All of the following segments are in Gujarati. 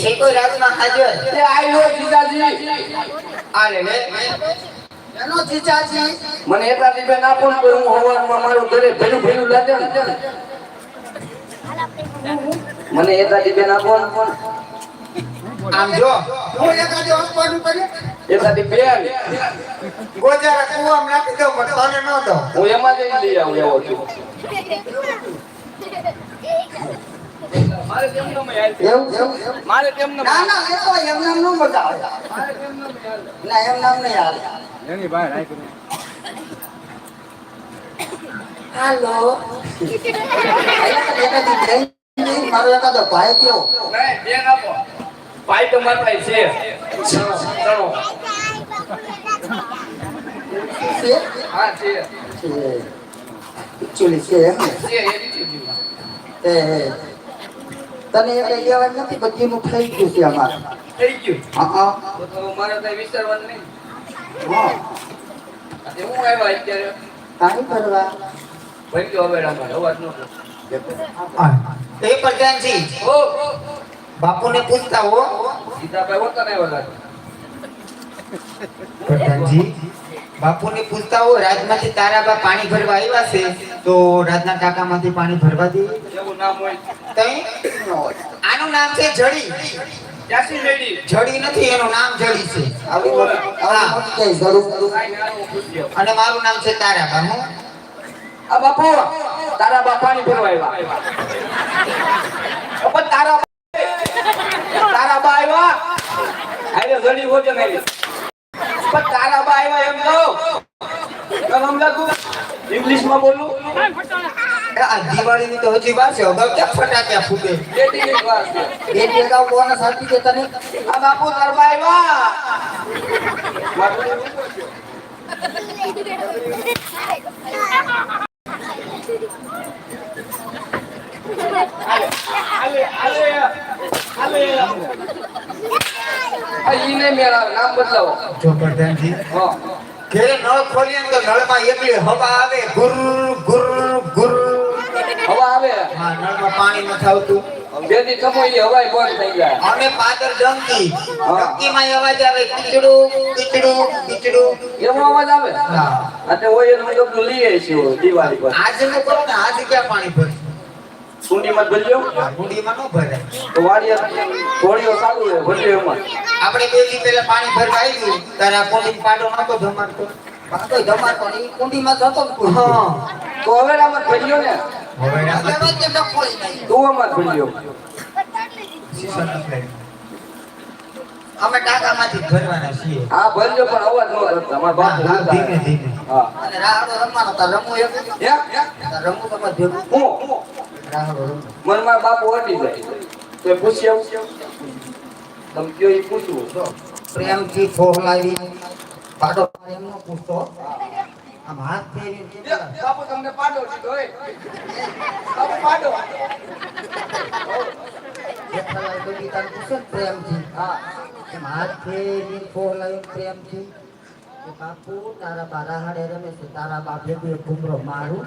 છે કોઈ રાજમાં હાજર. એ આયો જીજાજી આને લે. એનો જીજાજી. મને એટલા દીપે ના પણ કોઈ હું હોવાનું મારું ઘરે ભેલું ભેલું લાગે મને એટલા દીપે ના પણ. આમ જો. હું એકાદી હોસ્પિટલ કરી એટલા દી બેન. ગોજારા કુવામ નાખી દઉં પણ તને ન દઉં. હું એમાં જઈ લઈ આવું એવો છું. ન એવું? મારે કેમ ન ના ના એ તો એમ નામ નો મજા આવે. ના એમ નામ નહીં આવે. હાલો. મારો એકાદો ભાઈ કયો બેન આપો. ભાઈ તો મારા છે. ચલો છે? હા છે. એકચ્યુઅલી છે એમ ને? છે એ રીતે જ. એ. તને એટલે કહેવાય નથી બધીનું થઈ ગયું છે અમારે. થઈ ગયું. હા હા. મારે કઈ વિચારવાનું નહીં. હા. હું આવ્યા અત્યારે? કાઈ કરવા ભાઈ ગયો હવે રામાય અવાજ નો એ પ્રધાનજી ઓ બાપુને પૂછતા હો. સીતાભાઈ હોતા નહીં આવ્યા પ્રધાનજી બાપુને પૂછતા હો રાજમાંથી તારા બા પાણી ભરવા આવ્યા છે તો રાજના ટાંકામાંથી પાણી ભરવા દે. એવું નામ હોય. તઈ? નામ છે જડી. જડી નથી એનું નામ જડી છે. આવી મોટી- આવી મોટી કઈ જરૂર કાંઈ ના આવું પૂછ્યો. અને મારું નામ છે તારાબા હું. આ બાપુ તારા બા આવ્યા. તારા તારા બા આવ્યા. આને જડી ભોજન આવી પણ તારા બા આવ્યા એમ કહો તને ઇંગ્લિશમાં બોલું. આ દિવાળીની તો હજી વાર છે. અગાઉ ક્યાં ફટાક્યા ફૂટે? બેટીની વાત છે. બે ભેગા બોનસ આપી દે તને આ બાપુ તારા બા આવ્યા. મારું આલે આલે આલે આ ઈને મેળા નામ બદલાવો. જો પ્રધાનજી હા. ઘરે નળ ખોલીએ તો નળમાં એકલી હવા આવે ગુર ગુર ગુર. આવે. હા નળમાં પાણી નથી આવતું જેથી ઈ હવાય બંધ થઈ જાય. અમે પાદર ડંકી ડંકી માં અવાજ આવે કીચડું કીચડું કીચડું એવો અવાજ આવે? હા. અને ઓય એનું ડબલું લઈએ છીએ દિવાળી પર. આજે નું કરો ને આજે ક્યાં પાણી ભરે? સુંડીમાં ભલ્યો ગુડીમાં ન ભરે. તો વાડિયા થોડીઓ ચાલુ છે ભરજો એમાં. આપણે બે દી પહેલા પાણી ભરવા આવી ગયું ત્યારે આ કુંડી પાડો નતો ધમાડતો કુંડીમાં જતો ને હા. તો હવે આમાં ભલ્યો ને. હવે કેમ ન ખોલી? તું આમાં. અમે ટાંકામાંથી ભરવાના છીએ. હા પણ અવાજ ન કરતા. અમારા બાપુ હા, બોલતા ધીમે ધીમે. હા. અને રાહડો રમવાનો તાર રમવું એક. હે? તાર રમવું તમારે ભેગું હું? રાહડો રમવું. મને મારા બાપુ હટી જાય. તો પૂછી. આવું તમે કયો એ પૂછવું. જો પ્રેમથી ફોહલાવી. પાડો એમ ન પૂછતો આમ હાથ ફેરી બાપુ તમને પાડો દીધો એ. બાપુ પાડો. જેઠાલાલ તાર પૂછે પ્રેમથી. હા. એમ હાથ ફેરી ફોહલાવી પ્રેમથી. કે બાપુ તારા બારા હાડે રમે છે. તારા બાપ ભેગું એક ઘૂમરો મારું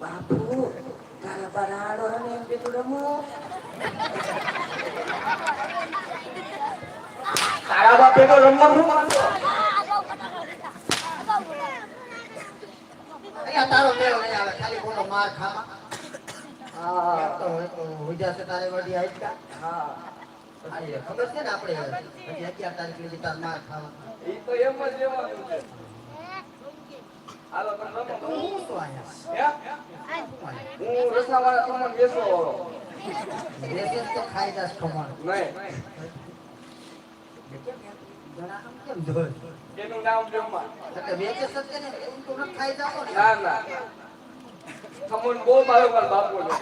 બાપુ તારા બારા હાડો રમે એમ ભેગું રમું. બાપે તો રમવાનું? અહીંયા તારો મેળ નહીં આવે ખાલી બોલો માર ખાવા. હા ઉજા છે તારે વડી આઈકા હા. ખબર છે ને આપણે હજી અગિયાર તારીખ લીધી તાર માર ખાવા. ઈ તો એમ જ રહેવાનું છે. હાલો તમે હું શું આયા હે? હું રસનાવાળા ખમણ બેસવા વાળો. દેશે તો ખાઈ જાસ ખમણ. નહીં. કેમ ધોય એનું નામ બ્રહ્મા એટલે વેચે સત્ય ને એમ તો ન ખાઈ જાઓ ને. ના ના. ખમણ બહુ મારો મારો બાપુ છે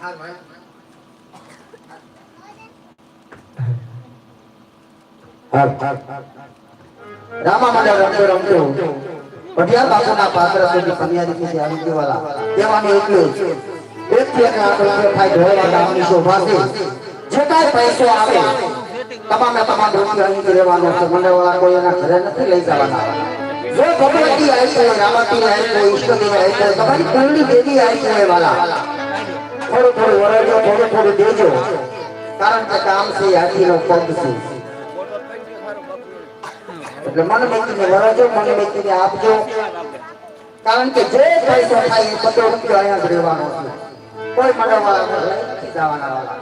હા ભાઈ રામા રમતો રમતો પટિયાર બાપુના પાત્ર સુધી આવી ગયેલા કહેવાનું એટલું જ એક થી એક આપણે થાય ધોળા ગામની શોભા છે. જે કાંઈ પૈસો આવે. તમામે તમામ રૂપિયા અહીં રહેવાનો છે. મંડળવાળા કોઈ એના ઘરે નથી લઈ જવાના. જો ભગવતી આવી છે રામાતી આવી છે ઈષ્ટદેવ આવી છે તમારી કુળની દેવી આવી છે વાલા થોડું થોડું વરજો થોડું થોડું દેજો. કારણ કે કામ છે હાથીનો પગ છે. એટલે મન મેકીને વરજો મન મેકીને આપજો. કારણ કે જે પૈસો થાય એ બધો રૂપિયો અહીંયા જ રહેવાનો છે. કોઈ મંડળવાળા નથી જવાના વાળા.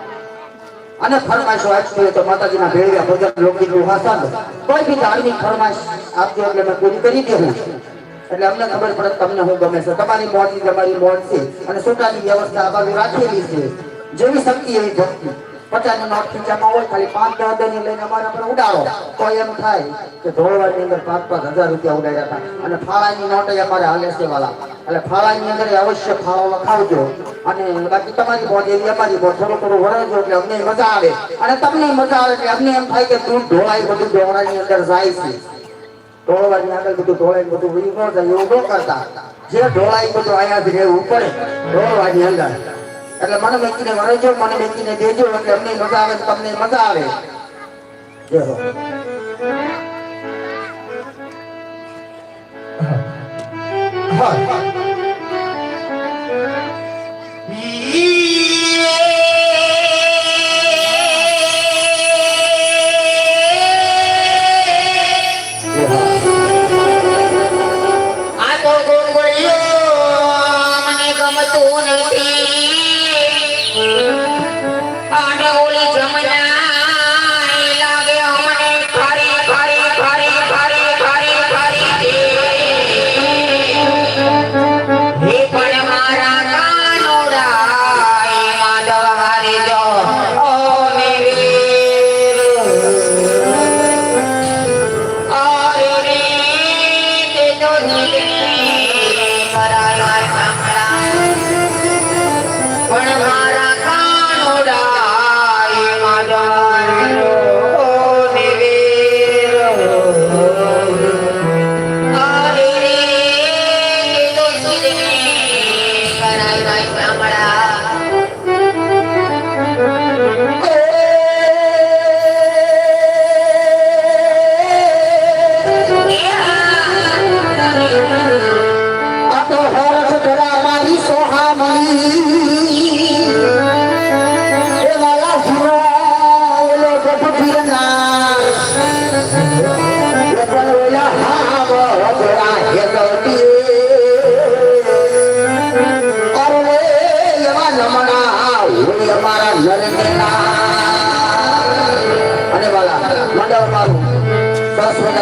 અને ફરમાઈશો આપી હોય તો માતાજીના ભેળિયા ભજન લોકગીત ઉહાસન કોઈ બી ધાર્મિક ફરમાઈશ આપજો એટલે મેં પૂરી કરી દેવું એટલે અમને ખબર પડે તમને હું ગમે છે. તમારી મોજની તમારી મોજ છે. અને સુટાની વ્યવસ્થા બાજુ રાખેલી છે. જેવી શક્તિ એવી ભક્તિ. પચાસની નોટ ખીચામાં અવશ્ય ફાળો લખાવજો અને બાકી તમારી બોટ એવી અમારી બોટ. થોડું થોડું વળાવજો એટલે અમને મજા આવે. અને તમને મજા આવે એટલે અમને એમ થાય કે દૂધ ઢોળાય બધું ઢોળાની અંદર જાય છે. ઢોળવાની આગળ બધું ઢોળાય બધું વહી ન જાય, એવું કરતા. જે ઢોળાય બધું અહીંયા જ રહેવું પડે ઢોળવાની અંદર. એટલે મને વ્યક્તિને વરજો મને વ્યક્તિને દેજો, એટલે અમને મજા આવે તમને મજા આવે હો.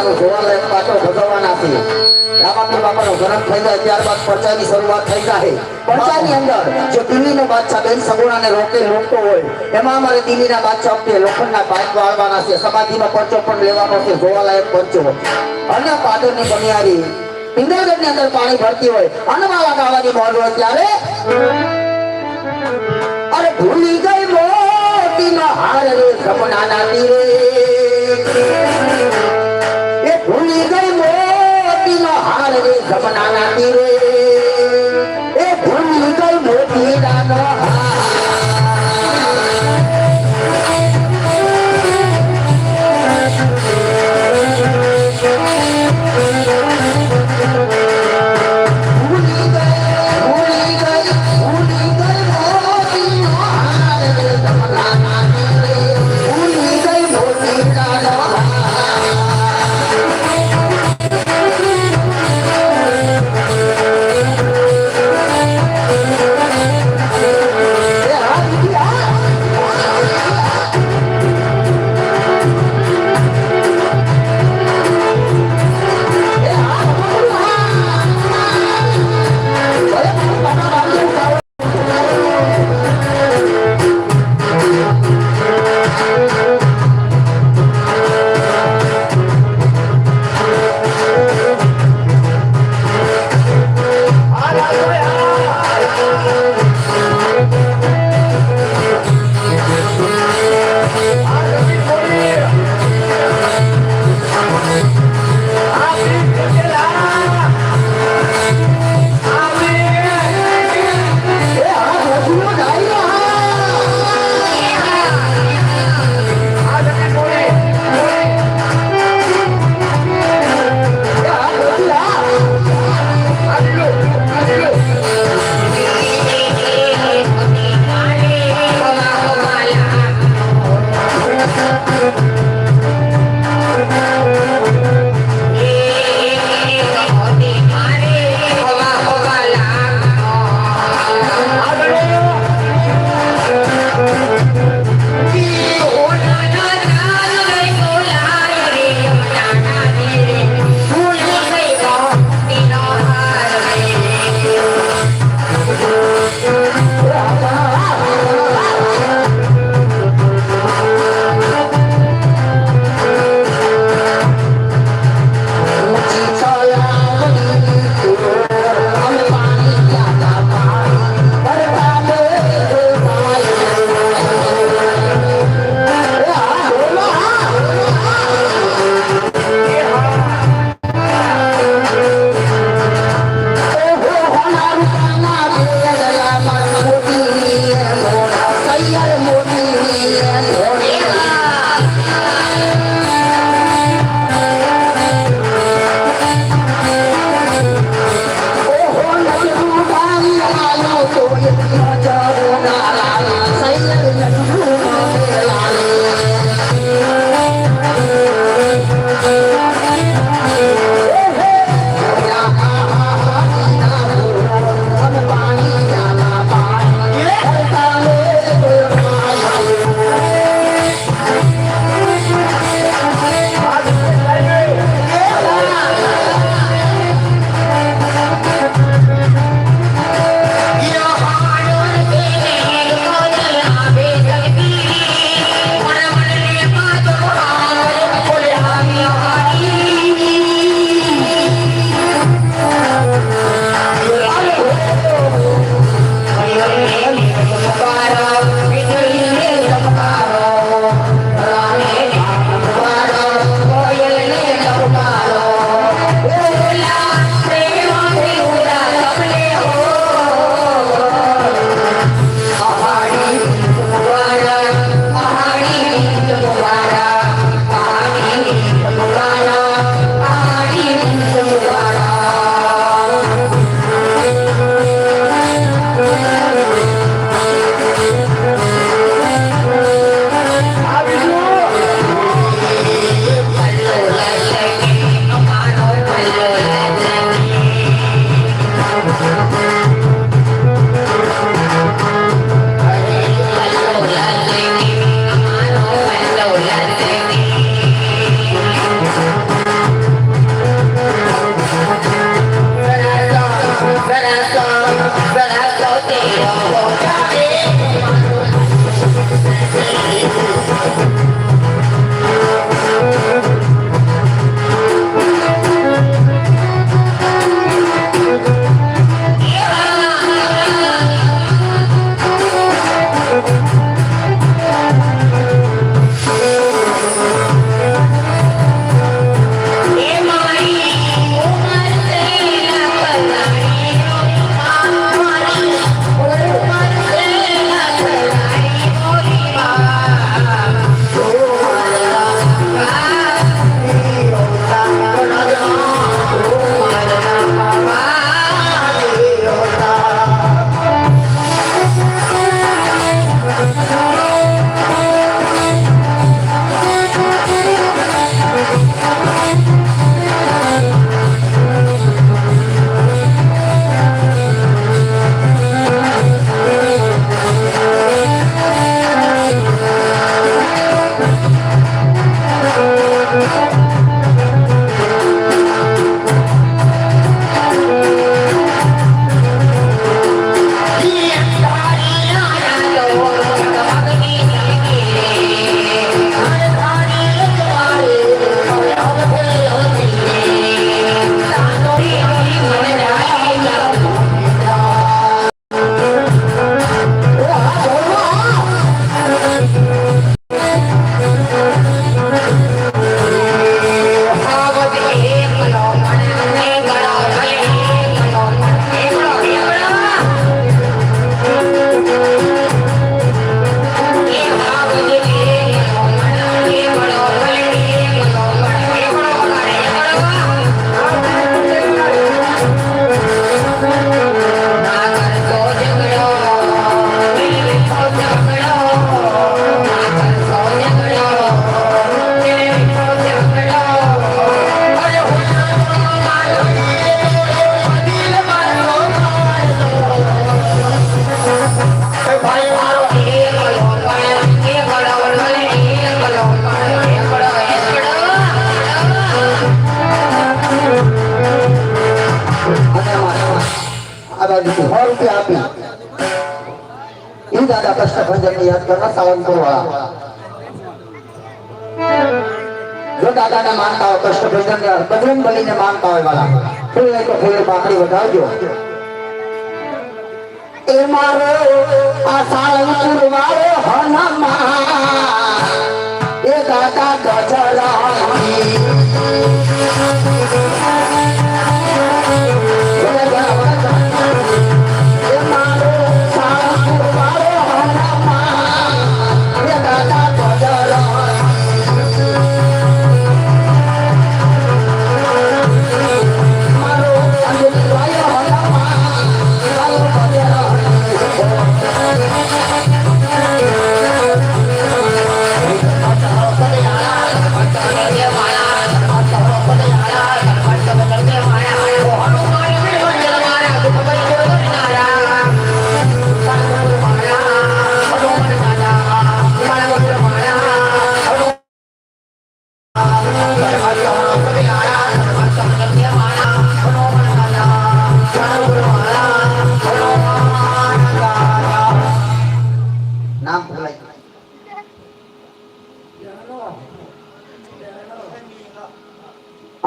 સરસ મજાનું જોવાલાયક પાછો ભજવવાના છે. રામાપીર બાપાનો અંદર હોય અને પાદરની પાણી ભરતી હોય. અનવાલા ગાવાની મોજ હોય ત્યારે અરે ભૂલી ગઈ મોતીનો સપનાના તીરે. હાર રે સપનાના તીરે. એ ભૂલી ગઈ મોતીડાનો હાર ભૂલી દાદા ને યાદ કરવા સાવનપુર ને બજરંગ બલીને માનતા હોય વાળા ફૂલ પાકડી વધાવજો. એ મારો આ સાળંગપુર વાળો હનુમાન.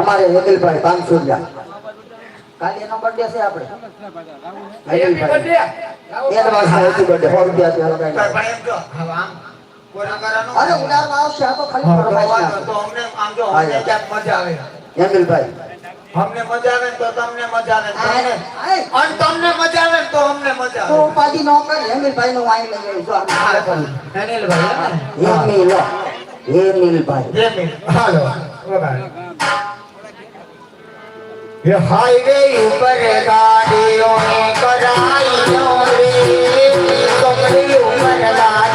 અમારે વકીલભાઈ પાંચસો રૂપિયા કાલે એનો બર્થડે છે આપણે. હેપી બર્થડે સો રૂપિયા અરે આવશે આ તો ખાલી તો. તો મજા આવે. હેમિલભાઈ અમને મજા આવે તો તમને મજા આવે. અને તમને મજા આવે તો અમને મજા તો આવે ઉપાધિ નો કરી. હેમિલભાઈ નું વાઈ લઈ આવી. જો આ હા, અનિલભાઈ, હેમિલ હેમિલભાઈ હાલો. વગાડ. હાઈવે ઉપર ગાડીઓ કરાઈ રે ઉપર ગાડીઓની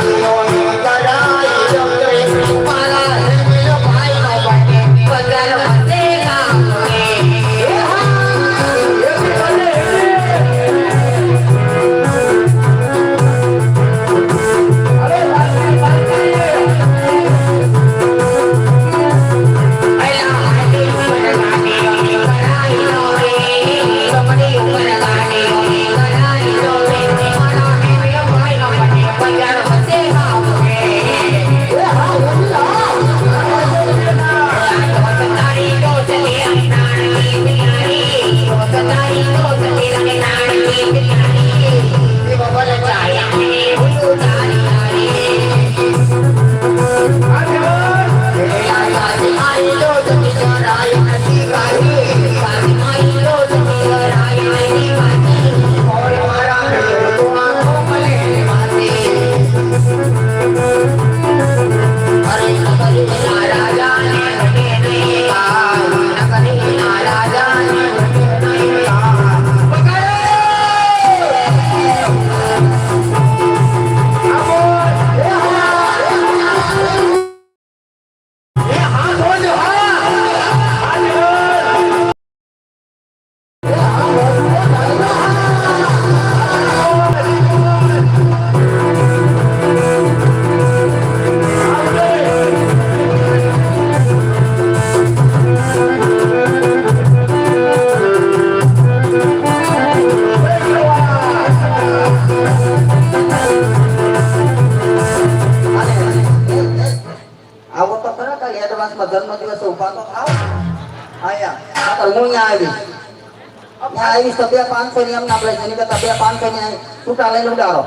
ત્યાં આવીશ તો બે પાંચસો ની એમના આપણે જેની કરતા બે પાંચસો ની છૂટા લઈને ઉડાડો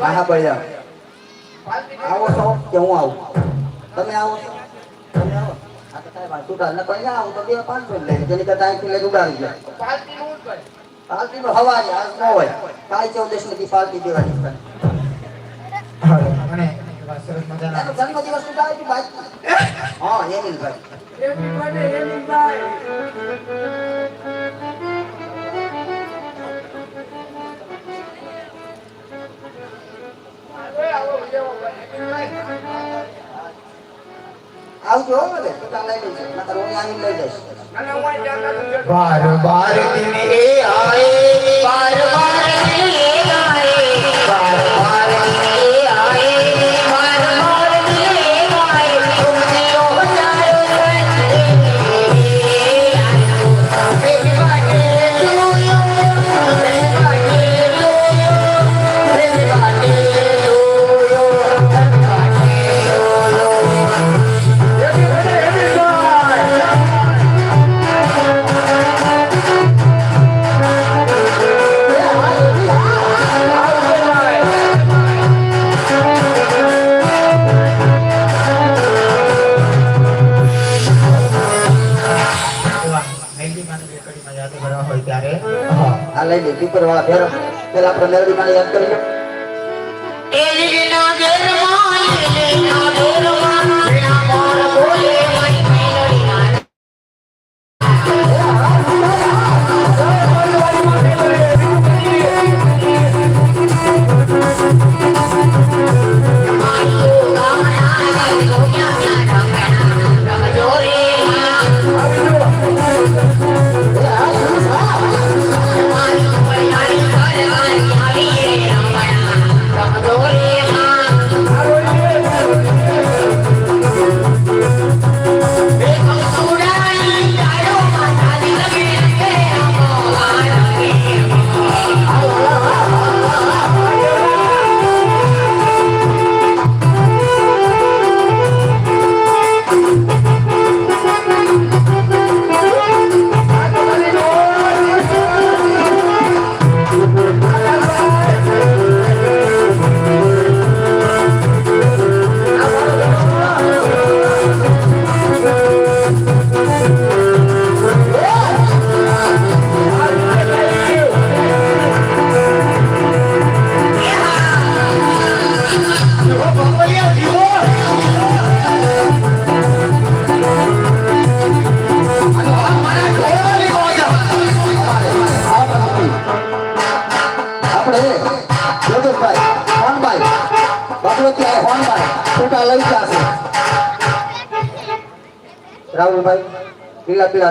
હા હા પાર્ટીનું આવો છો કે હું આવું તમે આવો છો તમે આવો નકર અહીંયા આવું તબિયા પાંચસો જ જેની કરતા અહીંથી લઈને ઉડાડી જાય ભાઈ પાલતી નો આજ ન હોય કાલ ચૌદશની દેવાની અને સરસ મજાના એનો તું ભાઈ હા હેમિલભાઈ આવો, આવજો હો બધે છૂટા લઈ. બાર બાર દિન એ આય બાર બાર દિલે પેલા આપણે મેલડી માં યાદ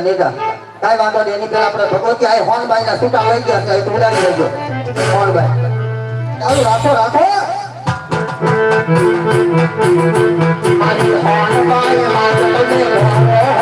લીધા લીધા વાંધો નહીં, એની પેલા આપણે ભગવતી આ હોનભાઈ ના છૂટા લઈ ગયા છે તું ઉડાવી લેજો. હોનભાઈ ચાલુ રાખો રાખો. મારી હોનભાઈ મારી